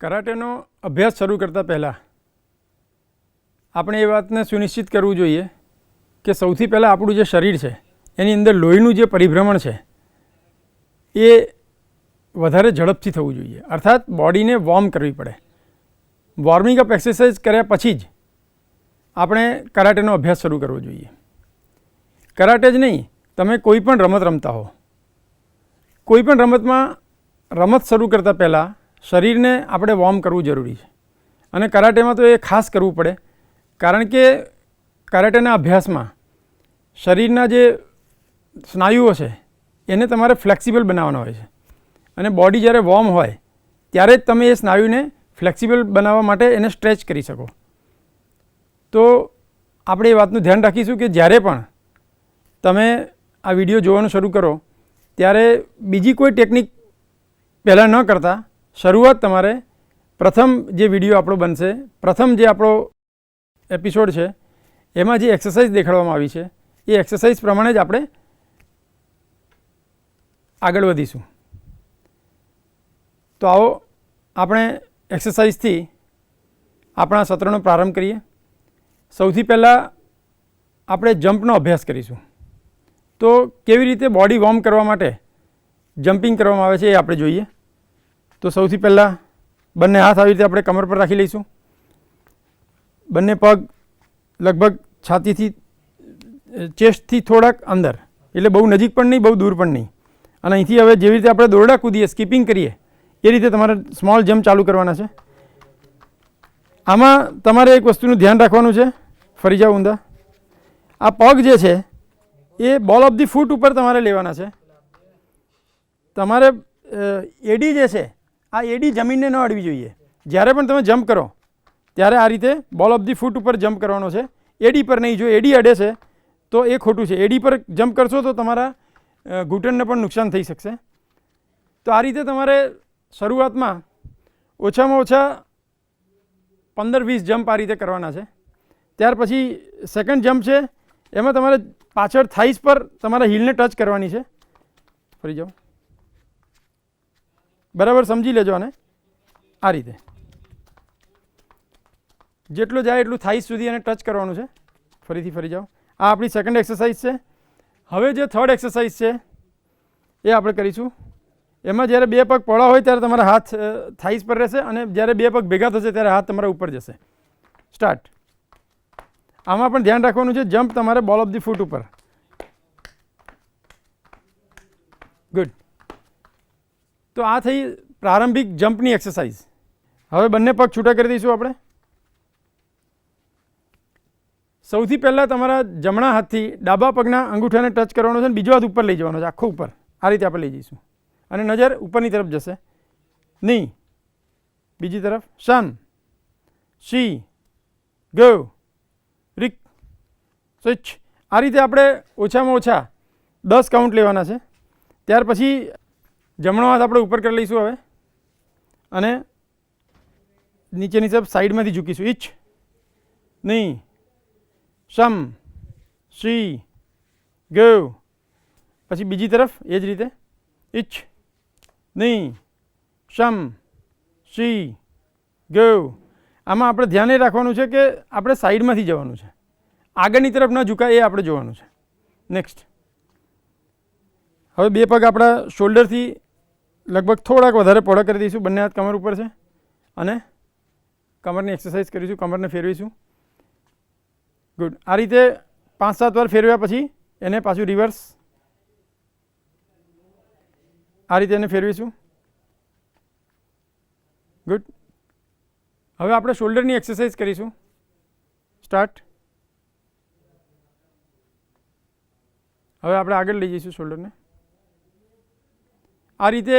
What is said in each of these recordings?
કરાટેનો અભ્યાસ શરૂ કરતાં પહેલાં આપણે એ વાતને સુનિશ્ચિત કરવું જોઈએ કે સૌથી પહેલાં આપણું જે શરીર છે, એની અંદર લોહીનું જે પરિભ્રમણ છે, એ વધારે ઝડપથી થવું જોઈએ. અર્થાત બોડીને વોર્મ કરવી પડે. વોર્મિંગ અપ એક્સરસાઇઝ કર્યા પછી જ આપણે કરાટેનો અભ્યાસ શરૂ કરવો જોઈએ. કરાટે જ નહીં, તમે કોઈ પણ રમત રમતા હો. કોઈ પણ રમતમાં રમત શરૂ કરતાં પહેલાં શરીરને આપણે વોર્મ કરવું જરૂરી છે. અને કરાટેમાં તો એ ખાસ કરવું પડે. કારણ કે કરાટેના અભ્યાસમાં શરીરના જે સ્નાયુઓ છે, એને તમારે ફ્લેક્સિબલ બનાવવાના હોય છે. અને બોડી જ્યારે વોર્મ હોય, ત્યારે જ તમે એ સ્નાયુને ફ્લેક્સિબલ બનાવવા માટે એને સ્ટ્રેચ કરી શકો. તો આપણે એ વાતનું ધ્યાન રાખીશું કે જ્યારે પણ તમે આ વીડિયો જોવાનું શરૂ કરો, ત્યારે બીજી કોઈ ટેકનિક પહેલાં ન કરતાં શરૂઆત તમારે પ્રથમ જે વીડિયો આપણો બનશે, પ્રથમ જે આપણો એપિસોડ છે, એમાં જે એક્સરસાઇઝ દેખાડવામાં આવી છે, એ એક્સરસાઇઝ પ્રમાણે જ આપણે આગળ વધીશું. તો આવો આપણે એક્સરસાઇઝથી આપણા સત્રનો પ્રારંભ કરીએ. સૌથી પહેલાં આપણે જમ્પનો અભ્યાસ કરીશું. તો કેવી રીતે બોડી વોર્મ કરવા માટે જમ્પિંગ કરવામાં આવે છે એ આપણે જોઈએ. તો સૌથી પહેલાં બંને હાથ આવી રીતે આપણે કમર પર રાખી લઈશું. બંને પગ લગભગ છાતીથી ચેસ્ટથી થોડાક અંદર. એટલે બહુ નજીક પણ નહીં, બહુ દૂર પણ નહીં. અને અહીંથી હવે જેવી રીતે આપણે દોરડા કૂદીએ, સ્કીપિંગ કરીએ, એ રીતે તમારે સ્મોલ જમ્પ ચાલુ કરવાના છે. આમાં તમારે એક વસ્તુનું ધ્યાન રાખવાનું છે. ફરી જાઓ ઊંધા. આ પગ જે છે, એ બોલ ઓફ ધી ફૂટ ઉપર તમારે લેવાના છે. તમારે એડી જે છે આ એડી જમીનને ન અડવી જોઈએ. જ્યારે પણ તમે જમ્પ કરો, ત્યારે આ રીતે બોલ ઓફ ધી ફૂટ ઉપર જમ્પ કરવાનો છે. એડી પર નહીં, જો એડી અડે છે, તો એ ખોટું છે. એડી પર જમ્પ કરશો તો તમારા ઘૂંટણને પણ નુકસાન થઈ શકશે. તો આ રીતે તમારે શરૂઆતમાં ઓછામાં ઓછા પંદર વીસ જમ્પ આ રીતે કરવાના છે. ત્યાર પછી સેકન્ડ જમ્પ છે, એમાં તમારે પાછળ થાઈસ પર તમારા હીલને ટચ કરવાની છે. ફરી જાઓ. બરાબર સમજી લેજો આને. આ રીતે. જેટલું જાય એટલું થાઈસ સુધી એને ટચ કરવાનું છે. ફરીથી ફરી જાઓ. આ આપણી સેકન્ડ એક્સરસાઇઝ છે. હવે જે થર્ડ એક્સરસાઇઝ છે, એ આપણે કરીશું. એમાં જ્યારે બે પગ પહોળા હોય ત્યારે તમારા હાથ થાઈસ પર રહેશે અને જ્યારે બે પગ ભેગા થશે ત્યારે હાથ તમારા ઉપર જશે. સ્ટાર્ટ આમાં પણ ધ્યાન રાખવાનું છે જમ્પ તમારે બોલ ઓફ ધી ફૂટ ઉપર. ગુડ તો આ થઈ પ્રારંભિક જમ્પની એક્સરસાઇઝ હવે બંને પગ છૂટા કરી દઈશું આપણે. સૌથી પહેલાં તમારા જમણા હાથથી ડાબા પગના અંગૂઠાને ટચ કરવાનો છે અને બીજો હાથ ઉપર લઈ જવાનો છે, આખો ઉપર. આ રીતે આપણે લઈ જઈશું. અને નજર ઉપરની તરફ જશે. ની. બીજી તરફ સન. સી. ગો. રિક. સ્વિચ. આ રીતે આપણે ઓછામાં ઓછા દસ કાઉન્ટ લેવાના છે. ત્યાર પછી જમણો હાથ આપણે ઉપર કરી લઈશું હવે. અને નીચેની તરફ સાઈડમાંથી ઝૂકીશું. ઈચ નહીં. સમ. સી ગો. પછી બીજી તરફ, એ જ રીતે. ઈચ નહીં. શમ સી ગો. આમાં આપણે ધ્યાન એ રાખવાનું છે કે આપણે સાઈડમાંથી જવાનું છે. આગળની તરફ ન ઝુકાય, એ આપણે જોવાનું છે. નેક્સ્ટ હવે બે પગ આપણા શોલ્ડરથી લગભગ થોડાક વધારે પહોળા કરી દઈશું. બંને હાથ કમર ઉપર છે. અને કમરની એક્સરસાઇઝ કરીશું. કમરને ફેરવીશું. ગુડ આ રીતે પાંચ સાત વાર ફેરવ્યા પછી એને પાછું રિવર્સ આ રીતે એને ફેરવીશું. ગુડ હવે આપણે શોલ્ડરની એક્સરસાઇઝ કરીશું. સ્ટાર્ટ હવે આપણે આગળ લઈ જઈશું શોલ્ડરને આ રીતે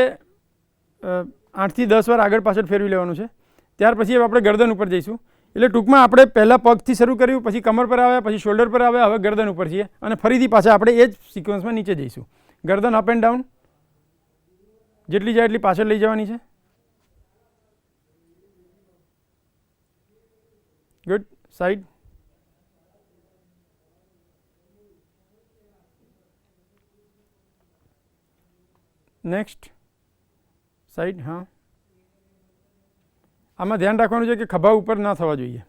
આઠથી દસ વાર આગળ પાછળ ફેરવી લેવાનું છે. ત્યાર પછી આપણે ગરદન ઉપર જઈશું. એટલે ટૂંકમાં આપણે પહેલાં પગથી શરૂ કર્યું, પછી કમર પર આવ્યા, પછી શોલ્ડર પર આવ્યા, હવે ગરદન ઉપર છીએ. અને ફરીથી પાછા આપણે એ જ સિક્વન્સમાં નીચે જઈશું. ગરદન અપ એન્ડ ડાઉન જેટલી જાય એટલી પાછળ લઈ જવાની છે. ગુડ સાઈડ નેક્સ્ટ સાઈડ હા. આમાં ધ્યાન રાખવાનું છે કે ખભા ઉપર ના થવા જોઈએ.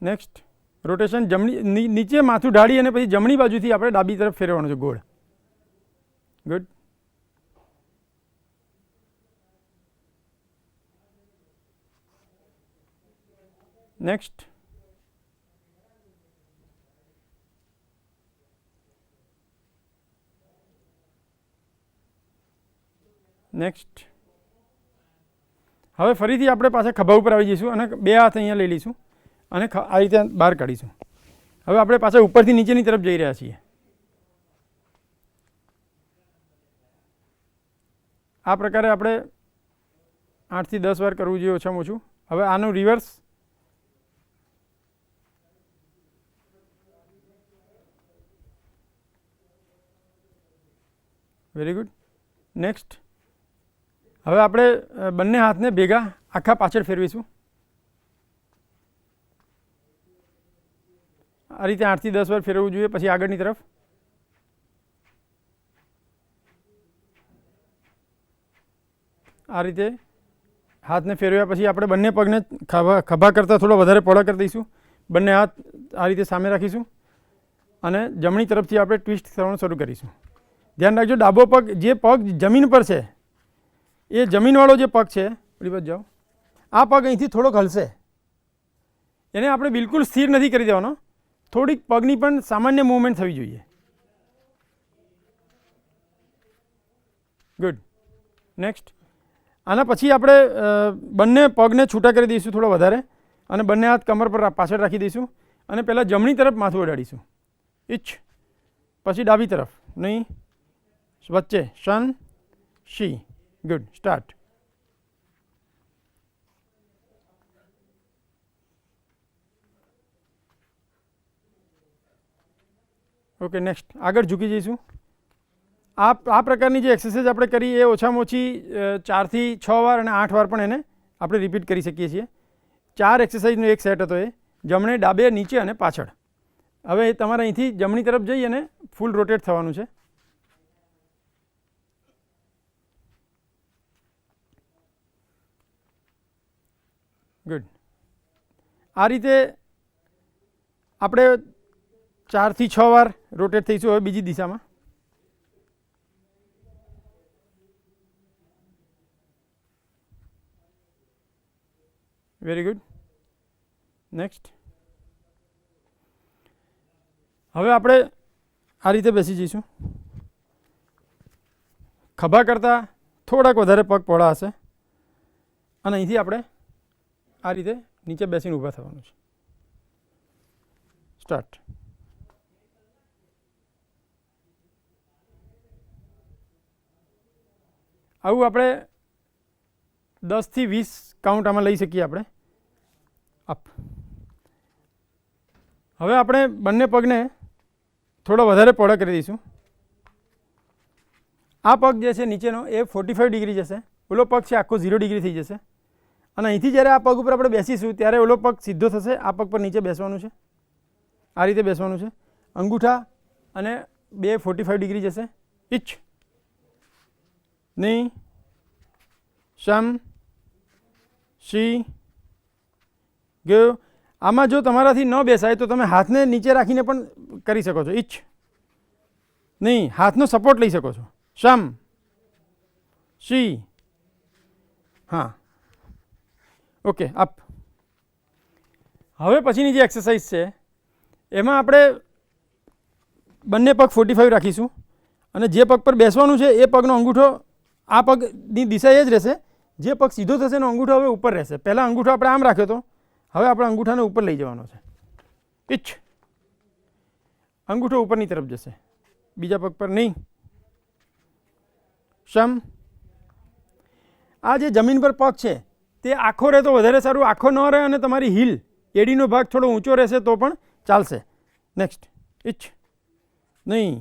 નેક્સ્ટ રોટેશન જમણી નીચે માથું ઢાળી અને પછી જમણી બાજુથી આપણે ડાબી તરફ ફેરવવાનું છે, ગોળ. ગુડ નેક્સ્ટ નેક્સ્ટ હવે ફરીથી આપણે પાછા ખભા ઉપર આવી જઈશું અને બે હાથ અહીંયા લઈ લઈશું અને આ રીતે બહાર કાઢીશું. હવે આપણે પાછા ઉપરથી નીચેની તરફ જઈ રહ્યા છીએ. આ પ્રકારે આપણે આઠથી દસ વાર કરવું જોઈએ ઓછામાં ઓછું. હવે આનું રિવર્સ વેરી ગુડ નેક્સ્ટ હવે આપણે બંને હાથને ભેગા આખા પાછળ ફેરવીશું. આ રીતે આઠથી દસ વાર ફેરવવું જોઈએ, પછી આગળની તરફ. આ રીતે હાથને ફેરવ્યા પછી આપણે બંને પગને ખભા ખભા કરતાં થોડો વધારે પહોળા કરી દઈશું. બંને હાથ આ રીતે સામે રાખીશું અને જમણી તરફથી આપણે ટ્વિસ્ટ કરવાનું શરૂ કરીશું. ધ્યાન રાખજો, ડાબો પગ જે પગ જમીન પર છે એ જમીનવાળો જે પગ છે પેલી જાઓ. આ પગ અહીંથી થોડોક હલશે. એને આપણે બિલકુલ સ્થિર નથી કરી દેવાનો. થોડીક પગની પણ સામાન્ય મૂવમેન્ટ થવી જોઈએ. ગુડ નેક્સ્ટ આના પછી આપણે બંને પગને છૂટા કરી દઈશું થોડો વધારે અને બંને હાથ કમર પર પાછળ રાખી દઈશું અને પહેલાં જમણી તરફ માથું અડાડીશું. ઈચ્છ પછી ડાબી તરફ. નહીં. વચ્ચે. શન શી ગુડ સ્ટાર્ટ ઓકે નેક્સ્ટ આગળ ઝૂકી જઈશું. આ આ પ્રકારની જે એક્સરસાઇઝ આપણે કરી, એ ઓછામાં ઓછી ચારથી છ વાર અને આઠ વાર પણ એને આપણે રિપીટ કરી શકીએ છીએ. ચાર એક્સરસાઇઝનો એક સેટ હતો એ. જમણે ડાબે, નીચે અને પાછળ. હવે તમારે અહીંથી જમણી તરફ જઈ અને ફૂલ રોટેટ થવાનું છે. ગુડ આ રીતે આપણે ચારથી છ વાર રોટેટ થઈશું હવે બીજી દિશામાં. વેરી ગુડ નેક્સ્ટ હવે આપણે આ રીતે બેસી જઈશું. ખભા કરતાં થોડાક વધારે પગ પહોળા હશે. અને અહીંથી આપણે આ રીતે નીચે બેસીને ઊભા થવાનું છે. સ્ટાર્ટ આવું આપણે દસથી વીસ કાઉન્ટ આમાં લઈ શકીએ આપણે. અપ હવે આપણે બંને પગને થોડો વધારે પહોળા કરી દઈશું. આ પગ જે છે નીચેનો એ ફોર્ટી ફાઇવ ડિગ્રી જશે. ઓલો પગ છે આખો ઝીરો ડિગ્રી થઈ જશે. અને અહીંથી જ્યારે આ પગ ઉપર આપણે બેસીશું, ત્યારે ઓલો પગ સીધો થશે, આ પગ પર નીચે બેસવાનું છે. આ રીતે બેસવાનું છે. અંગૂઠા અને બે ફોર્ટી ફાઇવ ડિગ્રી જશે. ઈચ્છની શમ. શી. ગયો. આમાં જો તમારાથી ન બેસાય, તો તમે હાથને નીચે રાખીને પણ કરી શકો છો. ઈચ્છ નહીં, હાથનો સપોર્ટ લઈ શકો છો. શમ. શી. હા. ઓકે, આપ. હવે પછીની જે એક્સરસાઇઝ છે, એમાં આપણે બંને પગ ફોર્ટી ફાઇવ રાખીશું અને જે પગ પર બેસવાનું છે, એ પગનો અંગૂઠો આ પગની દિશા એ જ રહેશે. જે પગ સીધો થશે એનો અંગૂઠો હવે ઉપર રહેશે. પહેલાં અંગૂઠો આપણે આમ રાખ્યો હતો. હવે આપણે અંગૂઠાને ઉપર લઈ જવાનો છે. ઈચ્છ અંગૂઠો ઉપરની તરફ જશે. બીજા પગ પર નહીં. શમ. આ જે જમીન પર પગ છે તે આખો રહે તો વધારે સારું. આખો ન રહે અને તમારી હીલ એડીનો ભાગ થોડો ઊંચો રહેશે તો પણ ચાલશે. નેક્સ્ટ ઇચ્છ નહીં.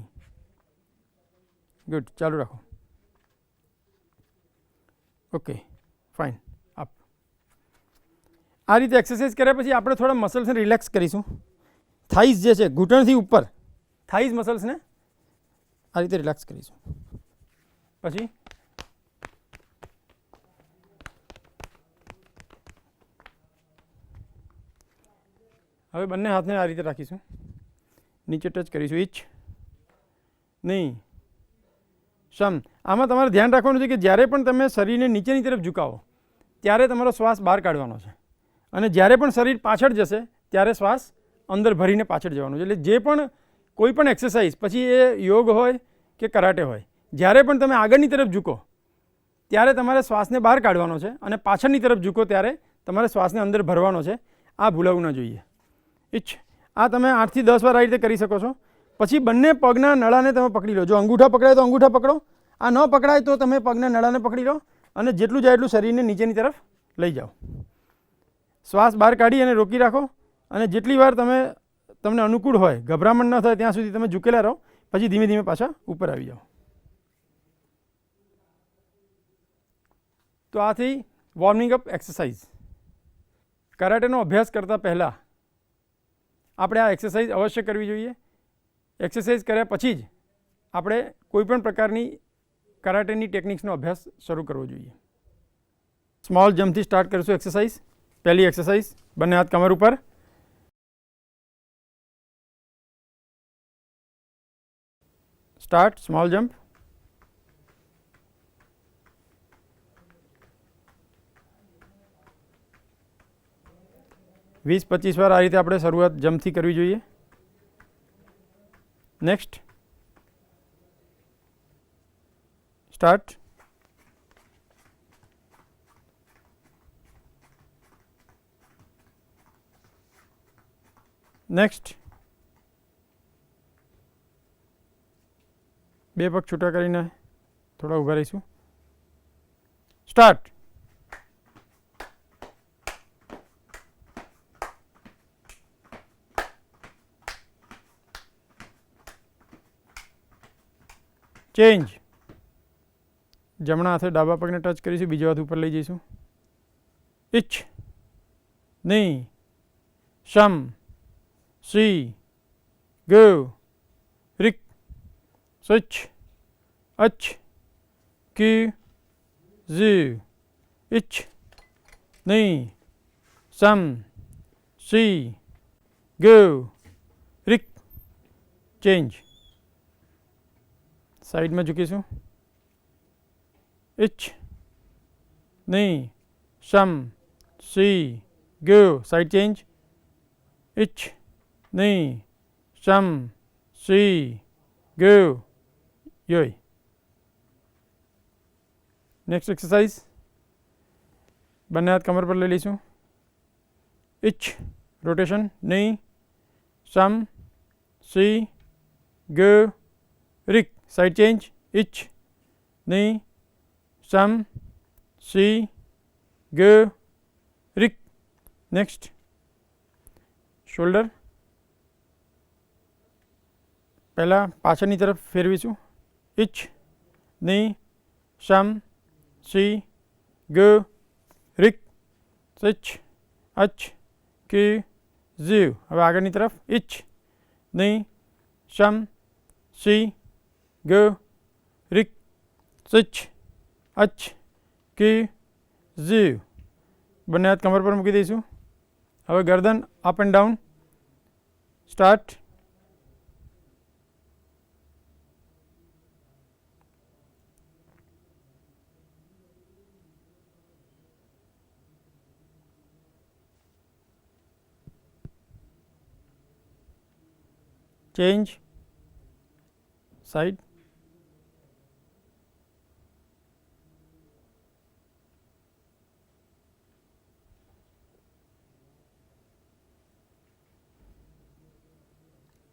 ગુડ ચાલુ રાખો. ઓકે ફાઇન આપ આ રીતે એક્સરસાઇઝ કર્યા પછી આપણે થોડા મસલ્સને રિલેક્સ કરીશું. થાઈઝ જે છે, ઘૂંટણથી ઉપર. થાઈઝ મસલ્સને આ રીતે રિલેક્સ કરીશું. પછી? હવે બંને હાથને આ રીતે રાખીશું. નીચે ટચ કરીશું. ઇચ નહીં. સમ આમાં તમારે ધ્યાન રાખવાનું છે કે જ્યારે પણ તમે શરીરને નીચેની તરફ ઝુકાવો, ત્યારે તમારો શ્વાસ બહાર કાઢવાનો છે. અને જ્યારે પણ શરીર પાછળ જશે, ત્યારે શ્વાસ અંદર ભરીને પાછળ જવાનું છે. એટલે જે પણ કોઈ પણ એક્સરસાઇઝ પછી એ યોગ હોય કે કરાટે હોય, જ્યારે પણ તમે આગળની તરફ ઝૂકો, ત્યારે તમારે શ્વાસને બહાર કાઢવાનો છે અને પાછળની તરફ ઝૂકો, ત્યારે તમારે શ્વાસને અંદર ભરવાનો છે. આ ભૂલાવવું ન જોઈએ. ઈચ્છ. આ તમે આઠથી દસ વાર આ રીતે કરી શકો છો. પછી બંને પગના નળાને તમે પકડી લો. જો અંગૂઠા પકડાય તો અંગૂઠા પકડો. આ ન પકડાય તો તમે પગના નળાને પકડી લો અને જેટલું જાય એટલું શરીરને નીચેની તરફ લઈ જાઓ. શ્વાસ બહાર કાઢી અને રોકી રાખો. અને જેટલી વાર તમે, તમને અનુકૂળ હોય, ગભરામણ ન થાય, ત્યાં સુધી તમે ઝૂકેલા રહો. પછી ધીમે ધીમે પાછા ઉપર આવી જાઓ. તો આથી વોર્મિંગ અપ એક્સરસાઇઝ કરાટેનો અભ્યાસ કરતાં પહેલાં આપણે આ એક્સરસાઇઝ અવશ્ય કરવી જોઈએ. એક્સરસાઇઝ કર્યા પછી જ આપણે કોઈપણ પ્રકારની કરાટેની ટેકનિક્સનો અભ્યાસ શરૂ કરવો જોઈએ. સ્મોલ જમ્પથી સ્ટાર્ટ કરીશું એક્સરસાઇઝ પહેલી એક્સરસાઇઝ બંને હાથ કમર ઉપર. સ્ટાર્ટ સ્મોલ જમ્પ વીસ પચીસ વાર આ રીતે આપણે શરૂઆત જમથી કરવી જોઈએ. નેક્સ્ટ સ્ટાર્ટ નેક્સ્ટ બે પગ છૂટા કરીને થોડા ઊભા રહીશું. સ્ટાર્ટ ચેન્જ જમણા હાથે ડાબા પગને ટચ કરીશું, બીજો હાથ ઉપર લઈ જઈશું. ઇચ્છની શમ સી ગ રિક સ્વચ્છ અચ્છ કી ઝી ઇચ્છની સમ સી ગ રિક ચેન્જ સાઈડમાં ઝૂકીશું. ઇચ્છ. ની. શમ. સી. ગયો સાઈડ ચેન્જ. ઇચ્છ. ની. શમ. સી. ગયો યોય. નેક્સ્ટ એક્સરસાઇઝ બંને હાથ કમર પર લઈ લઈશું. ઇચ્છ. રોટેશન નહીં શમ. સી. ગયો રિક. સાઈડ ચેન્જ ઇચ્છની સમ સી ગ રિક નેક્સ્ટ શોલ્ડર પહેલાં પાછળની તરફ ફેરવીશું. ઇચ્છની સમ સી ગ રિક સિચ અચ કે ઝીવ હવે આગળની તરફ ઇચ્છની સમ સી ગ રિક સિચ અચ Ki, Ziv બંને હાથ કમર પર મૂકી દઈશું. હવે ગરદન up and down start change side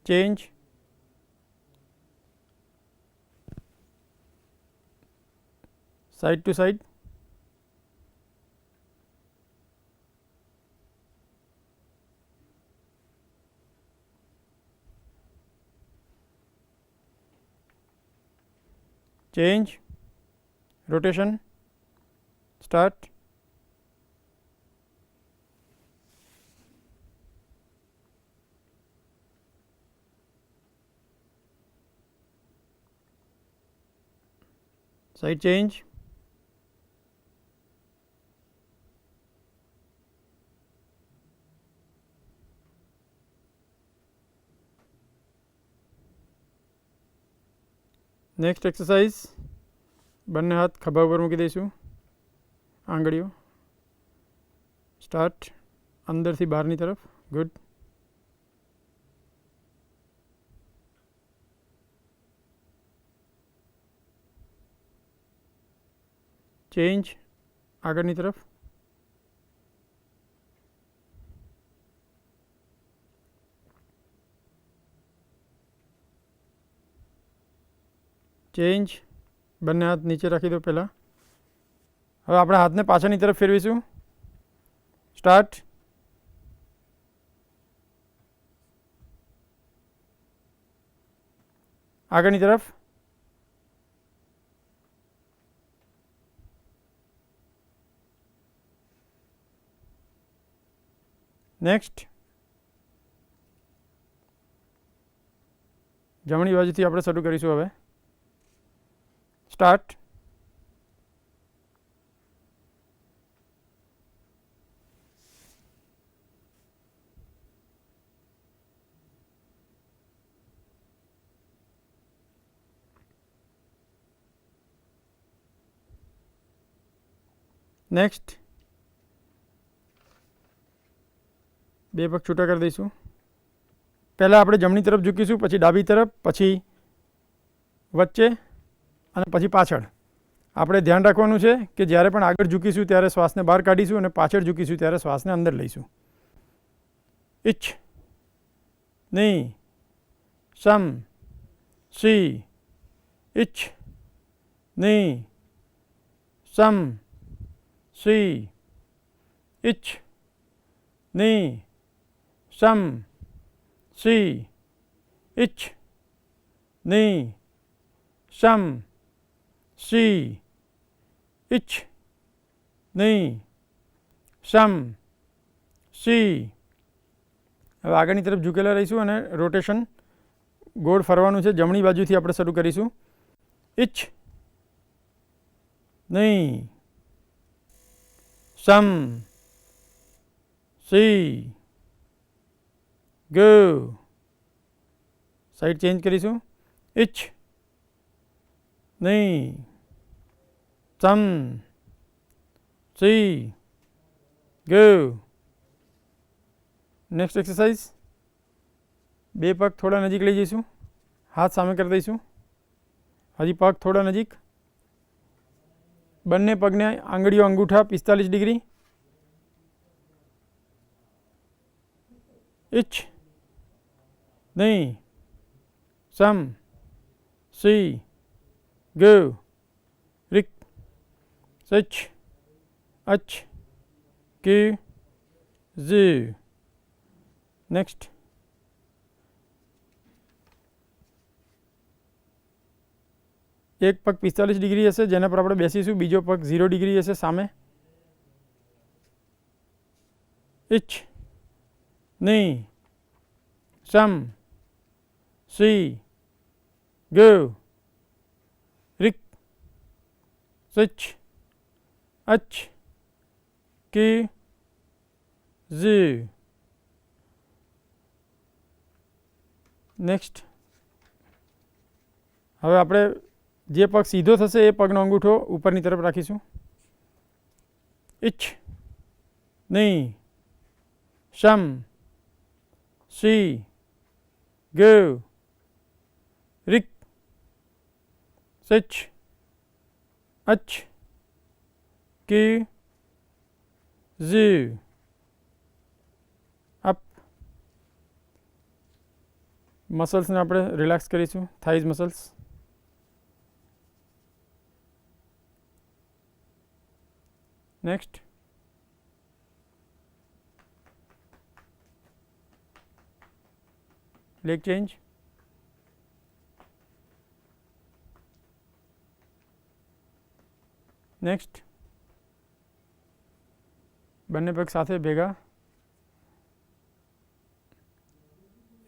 change. Side to side. Change. Rotation. Start Side change. Next exercise બંને હાથ ખભા ઉપર મૂકી દઈશું આંગળીઓ સ્ટાર્ટ અંદરથી બહારની તરફ ગુડ ચેન્જ આગળની તરફ ચેન્જ બંને હાથ નીચે રાખી દો પહેલાં હવે આપણા હાથને પાછળની તરફ ફેરવીશું સ્ટાર્ટ આગળની તરફ નેક્સ્ટ જમણી બાજુથી આપણે શરૂ કરીશું હવે. સ્ટાર્ટ નેક્સ્ટ બે પગ છૂટા કરી દઈશું. પહેલાં આપણે જમણી તરફ ઝૂકીશું, પછી ડાબી તરફ, પછી વચ્ચે અને પછી પાછળ. આપણે ધ્યાન રાખવાનું છે કે જ્યારે પણ આગળ ઝૂકીશું ત્યારે શ્વાસને બહાર કાઢીશું અને પાછળ ઝૂકીશું ત્યારે શ્વાસને અંદર લઈશું. ઈચ્છની સમ, સી ઈચ્છની સમ, સી ઈચ્છની સમ સી ઈચ્છ ni, સમ સી ઈચ્છ ni, સમ સી. હવે આગળની તરફ ઝૂકેલા રહીશું અને રોટેશન ગોળ ફરવાનું છે. જમણી બાજુથી આપણે શરૂ કરીશું. ઈચ્છ નહીં સમ સી ગો સાઈડ ચેન્જ કરીશું ઈચ્છ નહીં સમ સી ગો નેક્સ્ટ એક્સરસાઇઝ બે પગ થોડા નજીક લઈ જઈશું હાથ સામે કરી દઈશું હજી પગ થોડા નજીક બંને પગને આંગળીઓ અંગૂઠા પિસ્તાલીસ ડિગ્રી ઈચ્છ નહીં સમ સી ગો રિક સચ અચ કે ઝ નેક્સ્ટ એક પગ પિસ્તાલીસ ડિગ્રી હશે જેના પર આપણે બેસીશું બીજો પગ ઝીરો ડિગ્રી હશે સામે ઈચ્છ નહીં સમ સી ગો રિક સચ અચ કે ઝ નેક્સ્ટ હવે આપણે જે પગ સીધો થશે એ પગનો અંગૂઠો ઉપરની તરફ રાખીશું. ઈચ્છ નહીં. સમ સી ગો રિક સચ અચ કે ઝ અપ મસલ્સને આપણે રિલેક્સ કરીશું. Thighs muscles next leg change next બંને પગ સાથે ભેગા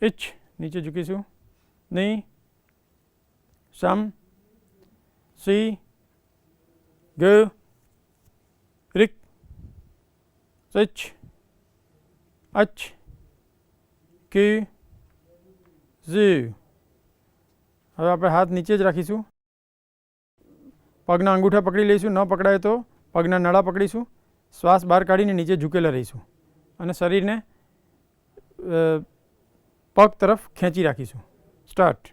ઈચ્છ નીચે ઝૂકીશું નહીં સમ સી ગ રિક સચ અચ કે ઝ હવે આપણે હાથ નીચે જ રાખીશું પગના અંગૂઠા પકડી લઈશું, ન પકડાય તો પગના નળા પકડીશું, શ્વાસ બહાર કાઢીને નીચે ઝૂકેલા રહીશું અને શરીરને પગ તરફ ખેંચી રાખીશું. સ્ટાર્ટ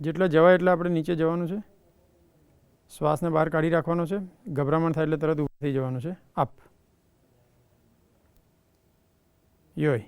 જેટલા જવાય એટલા આપણે નીચે જવાનું છે. શ્વાસને બહાર કાઢી રાખવાનો છે. ગભરામણ થાય એટલે તરત ઊભું થઈ જવાનું છે. આપ યોય